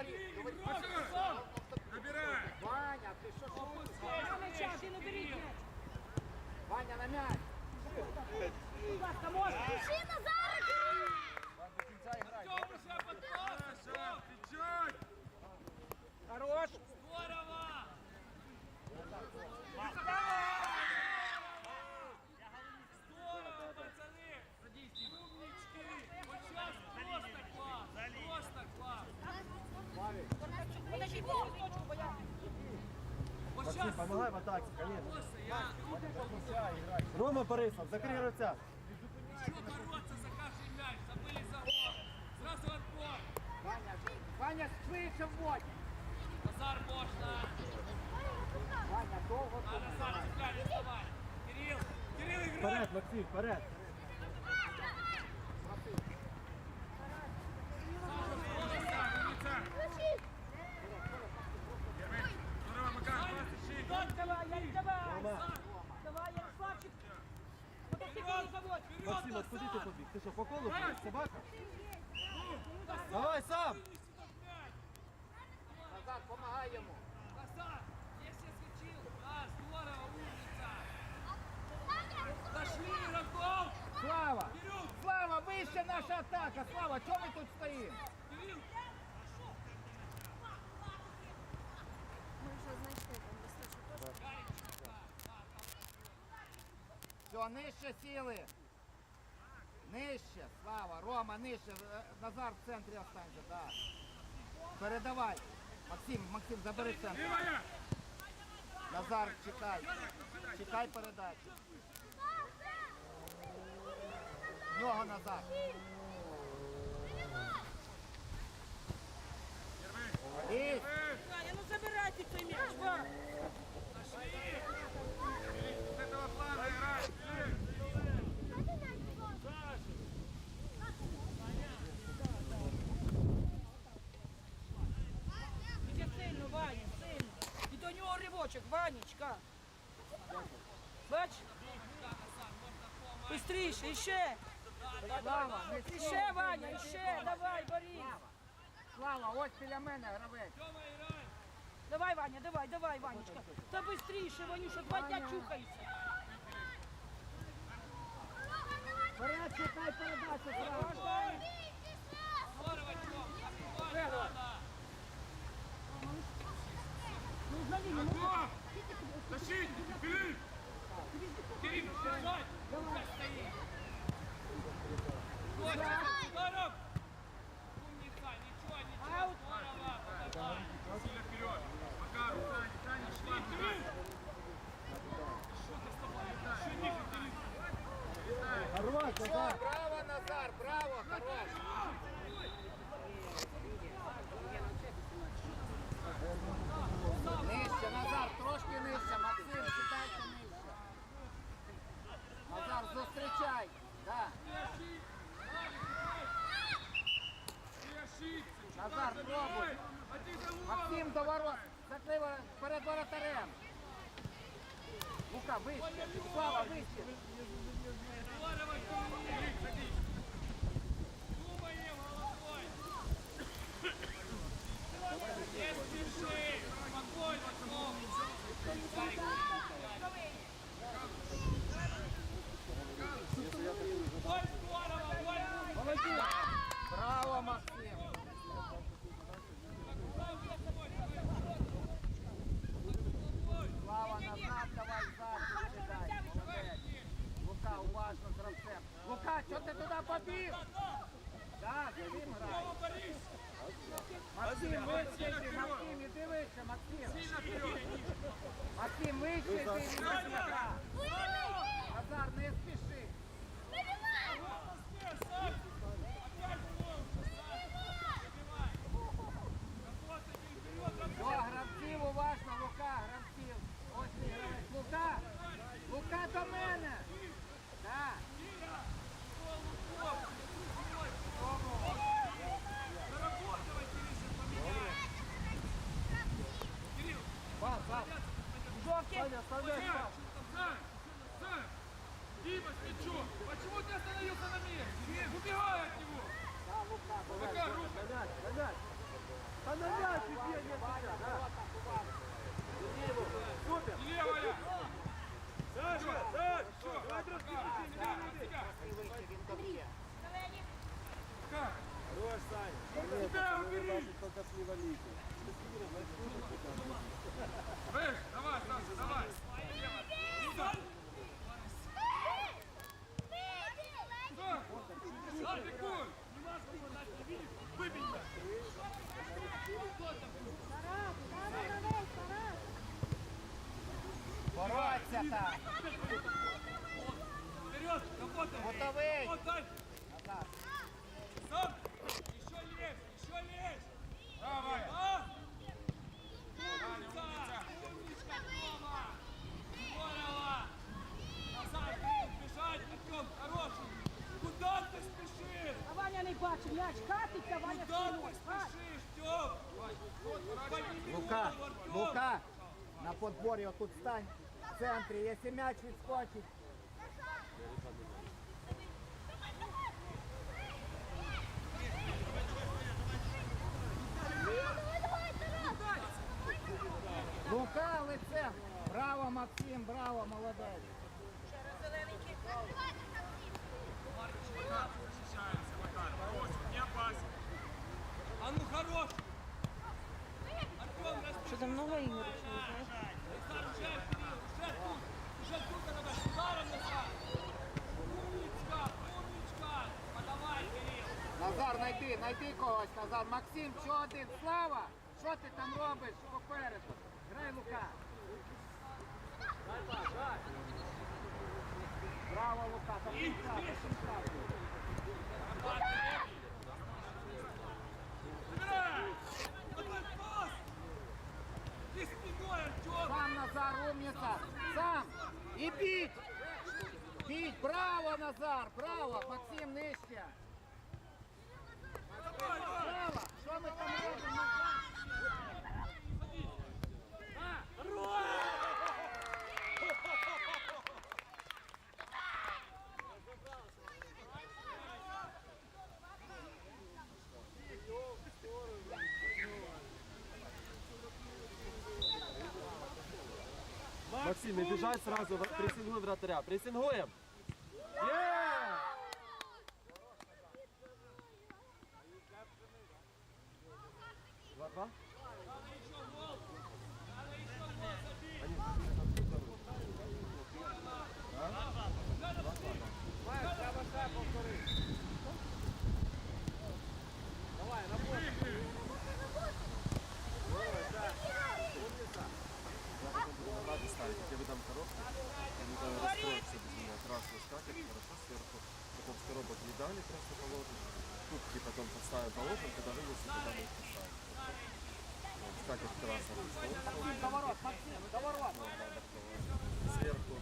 говори, говори. Набирай! Ваня, ти що шутиш? На м'яча, ти не беріть м'яч. Ваня, на м'яч. Будь ласка, Сейчас Помогай в атаке, конечно. Рома Борисов, закрий гравця. еще бороться за каждый мяч. Забыли за гол. Сразу отбор. Ваня, Ваня, швидше вводь. Назар можно. Ваня, довго А. Назар цепляли, вставай. Кирилл, Кирилл играй. Вперед, Максим, вперед. Давай, Ярик, давай. Давай, Ярославчик. Мотоцикл не заводь. Максим, от куди ти побіг? Ти що, по колу ходиш, собака? Давай сам! Назад, помагай йому. Назар, я сейчас скочил. А, здорово, умница. Дошли игроков. Слава! Кирилл, Слава, вище наша атака! Слава, чого ми тут стоїмо? Кирилл. Ми вже знайшли там достатньо. Все, нижче сіли. Нижче, Слава, Рома, нижче. Е, Назар в центрі останься, так. Передавай. Максим, Максим, забери центр. Назар, чекай. Чекай передачу. В нього Назар. Ну забирайте цей м'яч, до нього ривочок, Ванечка. Бач? Быстріше, іще. Слава, не Іще, Ваня, іще, давай, Борис. Слава, ось біля мене гравець. Тёма, играй. Давай, Ваня, давай, давай, Ванечка. Та быстріше, Ванюша, два дня чухайся. Вперед, чекай передачу зразу. Здорово, Тём. Актуально надо. Ну, взагалі, Назар, Забирай. пробуй. Один за голову. Максим до ворот. Закрий ворот перед воротарем. Лука, вище. Слава, вище. Здорово, Кирилл. Садись. Думаем головой. Не спеши. Спокойно, Том. Ой, здорово, ой. Молодець. Браво, Максим. Слава, назад, давай, зад, передай. Молодець. Лука, уважно з гравцем. Лука, що ти туди побіг? Так, за ним грай. Здорово, Борис. Максим, вище йди, Максим, іди вище, Максим. Сильно вперед. Максим, вище йди, від Лука. Назар, не спіши. Саня, оставляй Сань! Сань! Дима, Смечок! Почему ты остановился на месте? Убегай от него! Пока, руку! Донать, донать! Донать, тебе нет Супер! Левая! Саша, Саша! Давай, друг, Андрей! Пока! Хорош, Саня! Тебя убери! Только с невалитом. Эх! Бороться так. Вперед! Работай! Готовий. Работай! Лука! Лука, на подборі отут стань в центрі, якщо м'яч відскочить. Лука лицем. Браво, Максим, браво, молодець. Защищаемся, Макар. Брось, не опасен. А ну хорош! Артем, распри- Що там много ігор, що ви знаєте? Назар, уже, Кирилл, уже тут! Уже тут надо! Ударом назад! Умничка! Умничка! Подавай, Кирилл! Назар, найди, найди когось, Назар. Максим, що один? Слава, що ти там робиш попереду? Грай, Лука. Браво, Лука, до Назар, умница. Сам. І біть. Біть. Браво, Назар, браво. Максим, Максим, не біжать сразу, пресингуй вратаря. Пресингуем. Є! Два-два? Надо ставить, где вы там коробку, они там расстроятся без меня. Красный скатерть, хорошо сверху. Потом в коробок не дали, просто положим. Кубки потом поставим положим, когда вынесем, туда мы их поставим. Вот, Скатерть красная. Максим, до ворот, Максим, до ворот. Сверху.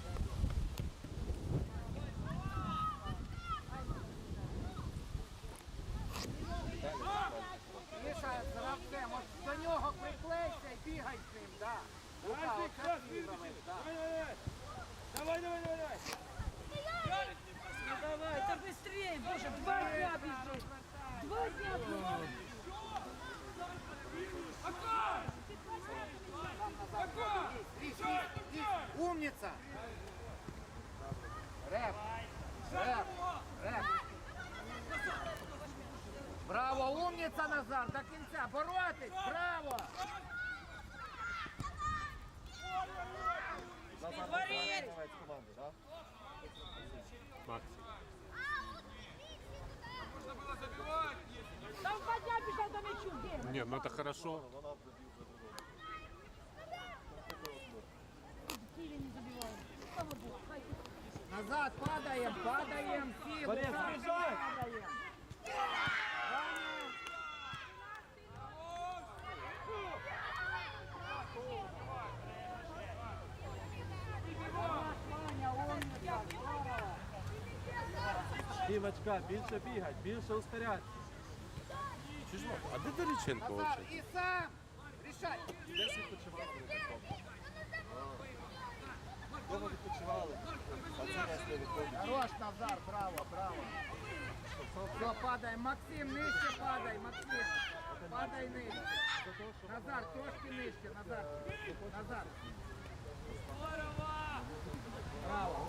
Міша з гравцем, от до нього приклейся і бігай з ним, да. Лука, оце виграли, да. Давай, давай, давай, давай! Ну давай, та быстрее, боже, два дня біжить. Два дня біжить. Макар! Макар! Лізь, лізь, лізь. Умниця. Реп, реп, реп. Браво, умниця, Назар, до кінця, боротись, браво. Назад Говорит. назад с команды, да? Можно было забивать, если Там два дня біжав до м'ячу, де? Нет, ну это хорошо. Ронaldo забил за другого. Киеве не забивали. Слава Богу, хай ти. Назад падаем, падаем, всі, Борис, Лука, приїжджай. падаем. Ваня, умниця, здорово. Дімочка, більше бігать, більше ускорять. Чужого. А де Доріченко Назар, вообще? і сам, рішай. Десь відпочивали вони потім. Дома відпочивали. А це раз не виходить. Хорош, Назар, браво, браво. Все, падаем. Максим, нижче падай, Максим. Падай нижче. Назар, трошки нижче, Назар. Назар. Здорово! Браво.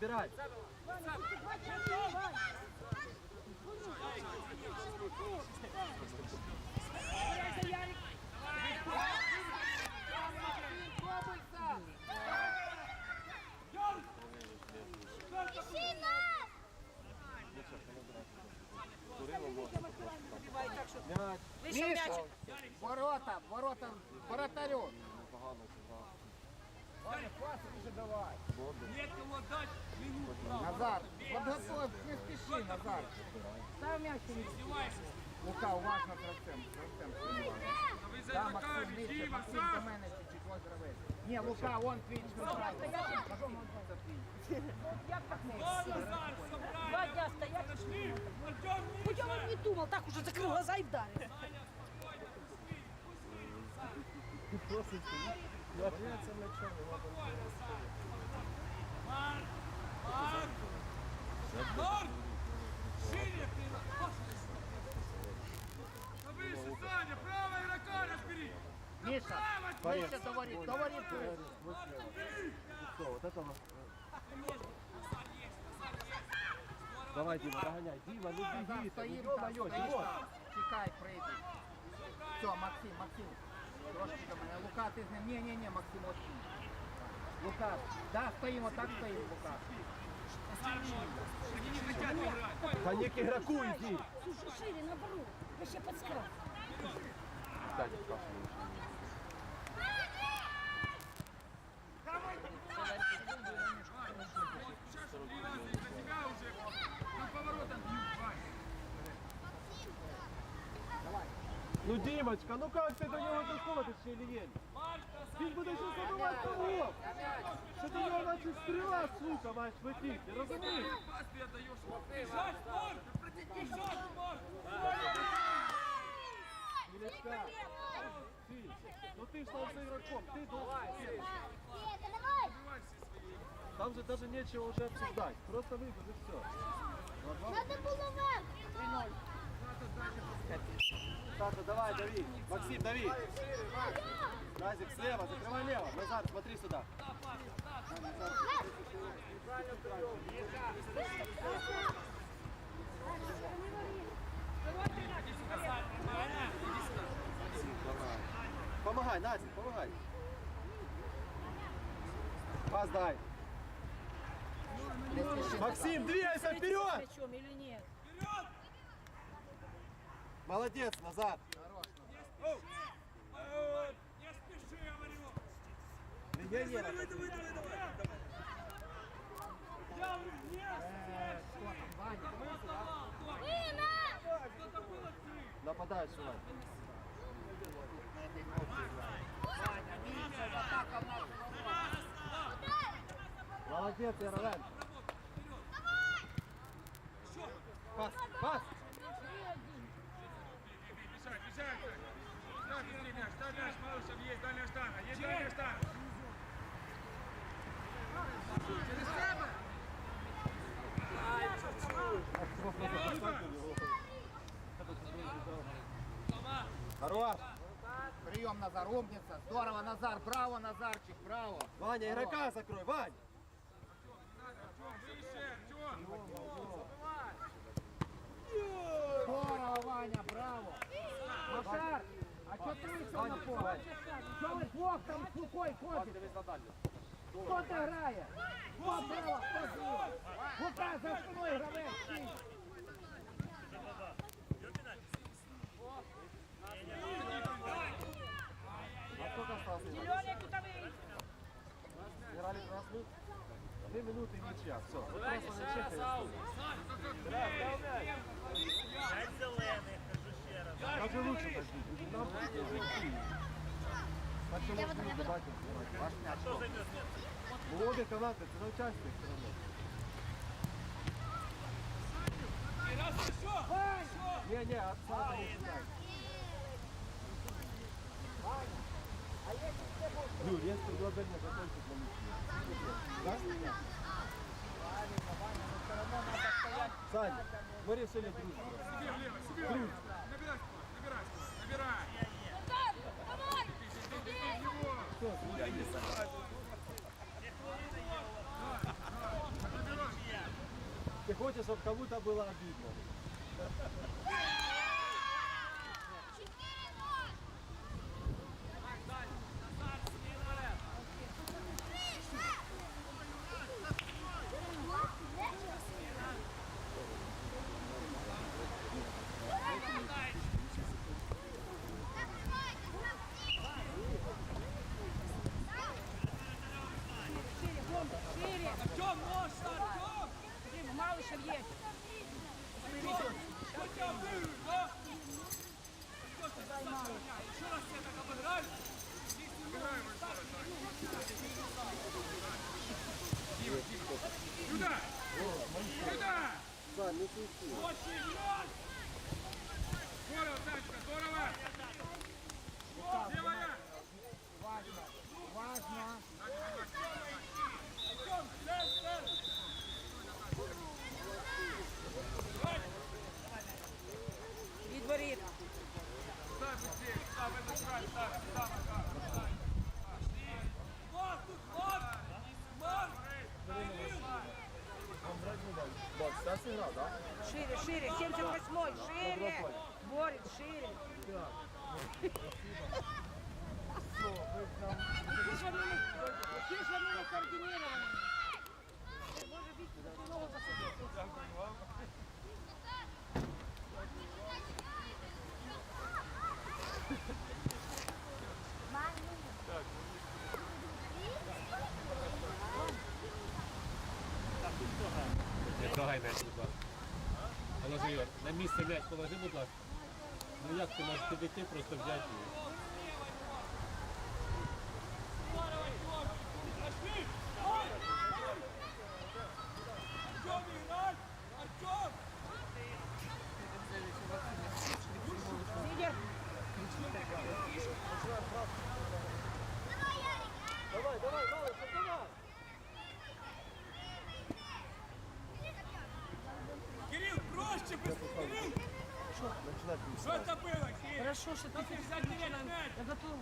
Забирай. Ищи нас! М'яч. Ворота, ворота, воротарю. Погано. Ваня, пас вже давай. Нет кого дать минут, правда. Назар, подготовь, не спеши, Назар. Став м'яч. Издевайся. Лука, уважно з гравцем, з гравцем. сумнівайся. А вы за Да, игрока, Максим, нижче, Дима, Максим до сам. мене чуть-чуть, ось гравець. Ні, Лука, он твій чемпіонат. Як так не? Вон Назар, собрали. Два дня стоять. Подошли. Артем, Будь я вам не думал, так уже закрыл глаза и вдарил. Марк, Марк. Марк. Шире ты. Да выше, Саня, правая игрока разбери. Міша, ближче до воріт, до воріт. Все, вот это вот. Давай, Дима, догоняй. Дима, ну Назар, беги, стоїм ну там, ё-моё, стоїш Дима. там. Чекай, прийди. Все, Максим, Максим. Трошки до мене. Лука, ти з ним. Ні, ні, ні, Максим, от ти. Лука, да, стоїмо, так стоїмо, Лука. Они не хотят играть. Да не к игроку иди. Слушай, шире, наоборот. Вообще подсказка. Дайте Сашу. Ну, Димочка, ну как ты до него доходишь или нет? Марк, Ты ж будеш ще забивати того. Що до нього наче стріла, сука, маєш летіти, розумієш? пас ты отдаешь. Бежать, Марк! Бежать, Марк! Мілячка, ти, ну ти ж став за ігроком, ти должен Света, давай! Там же даже нечего уже обсуждать, просто выбор и все. Надо было вверх! Саша, давай, дави. Максим, дави. Назик, слева, закрывай лево. Назад, смотри сюда. Помогай, Назик, помогай. Пас дай. Максим, двигайся вперед! Молодец, назад. Не спеши, говорю! Легионера. Давай, давай, давай, давай! Я говорю, не атака в нас. Молодец, Яровен. Пас, пас. Бежать, бежать! Ставь быстрее мяч, малышам есть дальняя штанга, есть дальняя штанга! Через себе! Хорош. Прием, Назар, умница. Здорово, Назар, браво, Назарчик, браво. Ваня, игрока закрой, Вань. Здорово, Ваня, браво. Макар, а что ты вышел на поле? Что вы двух там с Лукой ходите? Дивись на дальню. Кто ты играет? Кто браво, кто злой? Лука, за спиной гравець, стій. А сколько осталось? играть? Зеленый кутовый. Играли 13 минут? Две минуты и ничья. Все. Вот просто ничья. Даже лучше пошли. Нам так что можно не забать. Ваш мяч. Ну, обе канаты, это на участие все равно. И раз еще! Не-не, отца не сюда. Юр, есть предложение закончить на мяче. Да? Сань, мы решили дружбу. Себе влево, себе влево! Набирай, набирай, набирай! Назар, давай! Его! Что, хочешь, чтобы кому-то было обидно. Шире, Рома, шире. Артем, нож, Артем! Дима, Малышев есть. Что тебя вырвет, а? Что ты так Еще раз тебя так обыграли? Играем еще раз, Дима, Дима. Сюда! Сюда! Очень раз! Здорово, Санечка, здорово! Левая! Важно. Важно. Артем, цель, цель! Від воріт. Ставь быстрее, ставь в этот край, ставь, ставь, ставь, ставь. Вот тут, вот! Марк! Вот, сейчас игра, да? Шире, шире. 78-й. Шире. Борис, шире. Які ж вони не- які ж вони не координовані. Може бути ногу засадити. Не трогай м'яч, На місце м'яч положи, будь ласка. Ну як ти можеш підійти, просто взяти його. Проще, быстрее! Что это было, Кирилл? Хорошо, Как ты взять мяч? Я готова.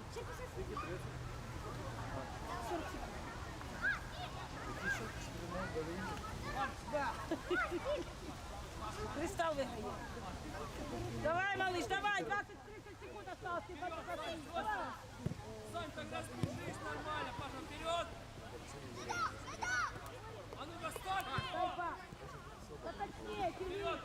Кристал виграє. Давай, малыш, давай, 20-30 секунд осталось. Сань, тогда спешись нормально, Паша, вперед! А ну достань! Да точнее. Вперед,